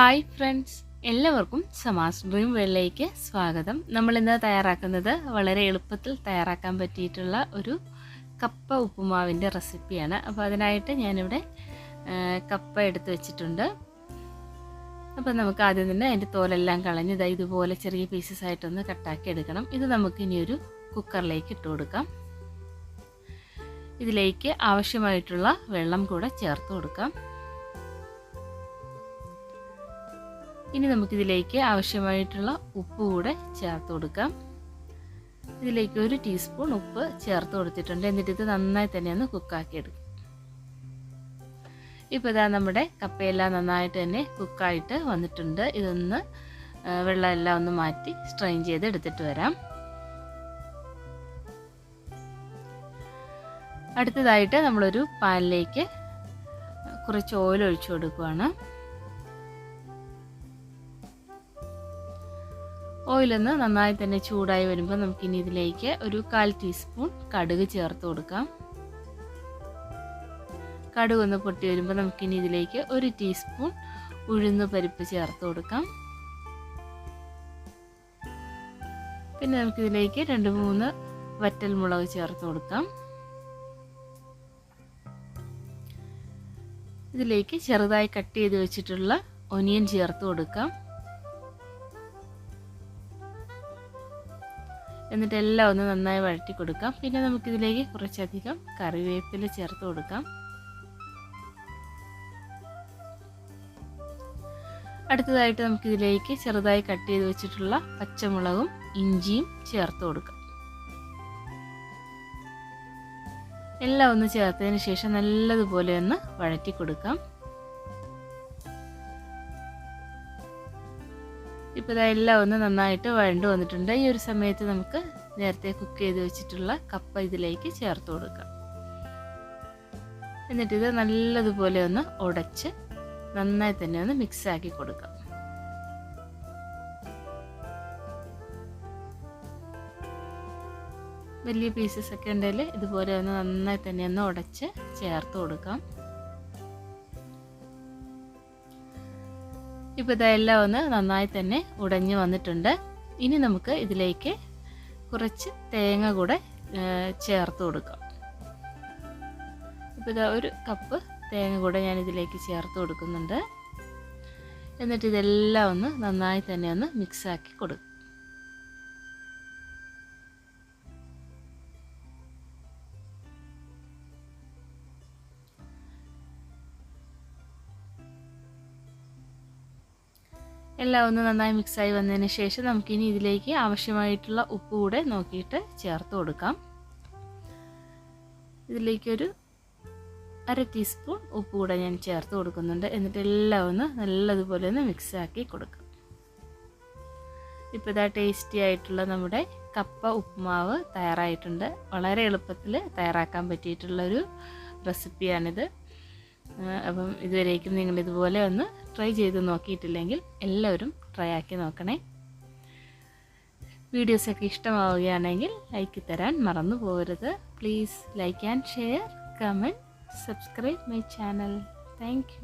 Hi friends എല്ലാവർക്കും സമാസ് dream വേളിലേക്ക് സ്വാഗതം. നമ്മളിന്ന് തയ്യാറാക്കുന്നത് വളരെ എളുപ്പത്തിൽ തയ്യാറാക്കാൻ പറ്റിയിട്ടുള്ള ഒരു കപ്പ ഉപ്പുമാവിന്റെ റെസിപ്പിയാണ്. അപ്പോൾ അതിനായിട്ട് ഞാനിവിടെ കപ്പ എടുത്ത് വെച്ചിട്ടുണ്ട്. അപ്പോൾ നമുക്ക് ആദ്യം തന്നെ അതിന്റെ തോലെല്ലാം കളഞ്ഞ് ഇതാ ഇതുപോലെ ചെറിയ പീസസ് ആയിട്ടൊന്ന് കട്ടാക്കി എടുക്കണം. ഇത് നമുക്ക് ഇനി ഒരു കുക്കറിലേക്ക് ഇട്ട് കൊടുക്കാം. ഇതിലേക്ക് ആവശ്യമായിട്ടുള്ള വെള്ളം കൂടെ ചേർത്ത് കൊടുക്കാം. ഇനി നമുക്കിതിലേക്ക് ആവശ്യമായിട്ടുള്ള ഉപ്പ് കൂടെ ചേർത്ത് കൊടുക്കാം. ഇതിലേക്ക് ഒരു ടീസ്പൂൺ ഉപ്പ് ചേർത്ത് കൊടുത്തിട്ടുണ്ട്. എന്നിട്ട് ഇത് നന്നായി തന്നെ ഒന്ന് കുക്കാക്കി എടുക്കും. ഇപ്പോൾ ഇതാ നമ്മുടെ കപ്പയെല്ലാം നന്നായിട്ട് തന്നെ കുക്കായിട്ട് വന്നിട്ടുണ്ട്. ഇതൊന്ന് വെള്ളമെല്ലാം ഒന്ന് മാറ്റി സ്ട്രെയിൻ ചെയ്ത് എടുത്തിട്ട് വരാം. അടുത്തതായിട്ട് നമ്മളൊരു പാനിലേക്ക് കുറച്ച് ഓയിൽ ഒഴിച്ചു കൊടുക്കുകയാണ് ഓയിലൊന്ന് നന്നായി തന്നെ ചൂടായി വരുമ്പോൾ നമുക്കിനി ഇതിലേക്ക് ഒരു കാൽ ടീസ്പൂൺ കടുക് ചേർത്ത് കൊടുക്കാം. കടുക് ഒന്ന് പൊട്ടി വരുമ്പോൾ നമുക്കിനി ഇതിലേക്ക് ഒരു ടീസ്പൂൺ ഉഴുന്ന് പരിപ്പ് ചേർത്ത് കൊടുക്കാം. പിന്നെ നമുക്കിതിലേക്ക് രണ്ട് മൂന്ന് വറ്റൽ മുളക് ചേർത്ത് കൊടുക്കാം. ഇതിലേക്ക് ചെറുതായി കട്ട് ചെയ്ത് വെച്ചിട്ടുള്ള ഒനിയൻ ചേർത്ത് കൊടുക്കാം. എന്നിട്ട് എല്ലാം ഒന്ന് നന്നായി വഴറ്റി കൊടുക്കാം. പിന്നെ നമുക്കിതിലേക്ക് കുറച്ചധികം കറിവേപ്പില ചേർത്ത് കൊടുക്കാം. അടുത്തതായിട്ട് നമുക്കിതിലേക്ക് ചെറുതായി കട്ട് ചെയ്ത് വെച്ചിട്ടുള്ള പച്ചമുളകും ഇഞ്ചിയും ചേർത്ത് കൊടുക്കാം. എല്ലാം ഒന്ന് ചേർത്തതിന് ശേഷം നല്ലതുപോലെ ഒന്ന് വഴറ്റി കൊടുക്കാം. ഇപ്പോൾ ഇതെല്ലാം ഒന്ന് നന്നായിട്ട് വഴണ്ടു വന്നിട്ടുണ്ട്. ഈ ഒരു സമയത്ത് നമുക്ക് നേരത്തെ കുക്ക് ചെയ്ത് വെച്ചിട്ടുള്ള കപ്പ ഇതിലേക്ക് ചേർത്ത് കൊടുക്കാം. എന്നിട്ട് ഇത് നല്ലതുപോലെ ഒന്ന് ഉടച്ച് നന്നായി തന്നെ ഒന്ന് മിക്സ് ആക്കി കൊടുക്കാം. വലിയ പീസസ് ഒക്കെ ഉണ്ടെങ്കിൽ ഇതുപോലെ ഒന്ന് നന്നായി തന്നെ ഒന്ന് ഉടച്ച് ചേർത്ത് കൊടുക്കാം. ഇപ്പോൾ ഇതെല്ലാം ഒന്ന് നന്നായി തന്നെ ഉടഞ്ഞു വന്നിട്ടുണ്ട്. ഇനി നമുക്ക് ഇതിലേക്ക് കുറച്ച് തേങ്ങ കൂടെ ചേർത്ത് കൊടുക്കാം. ഇപ്പോൾ ഇതാ ഒരു കപ്പ് തേങ്ങ കൂടെ ഞാൻ ഇതിലേക്ക് ചേർത്ത് കൊടുക്കുന്നുണ്ട്. എന്നിട്ട് ഇതെല്ലാം ഒന്ന് നന്നായി തന്നെ ഒന്ന് മിക്സാക്കി കൊടുക്കും. എല്ലാം ഒന്ന് നന്നായി മിക്സായി വന്നതിന് ശേഷം നമുക്കിനി ഇതിലേക്ക് ആവശ്യമായിട്ടുള്ള ഉപ്പ് കൂടെ നോക്കിയിട്ട് ചേർത്ത് കൊടുക്കാം. ഇതിലേക്കൊരു അര ടീസ്പൂൺ ഉപ്പ് കൂടെ ഞാൻ ചേർത്ത് കൊടുക്കുന്നുണ്ട്. എന്നിട്ട് എല്ലാം ഒന്ന് നല്ലതുപോലെ ഒന്ന് മിക്സാക്കി കൊടുക്കാം. ഇപ്പോൾ ഇതാ ടേസ്റ്റി ആയിട്ടുള്ള നമ്മുടെ കപ്പ ഉപ്പുമാവ് തയ്യാറായിട്ടുണ്ട്. വളരെ എളുപ്പത്തിൽ തയ്യാറാക്കാൻ പറ്റിയിട്ടുള്ളൊരു റെസിപ്പിയാണിത് അപ്പം ഇതുവരേക്കും നിങ്ങൾ ഇതുപോലെ ഒന്ന് ട്രൈ ചെയ്ത് നോക്കിയിട്ടില്ലെങ്കിൽ എല്ലാവരും ട്രൈ ആക്കി നോക്കണേ. വീഡിയോസൊക്കെ ഇഷ്ടമാവുകയാണെങ്കിൽ ലൈക്ക് തരാൻ മറന്നു പോകരുത്. Please like and share comment subscribe my channel thank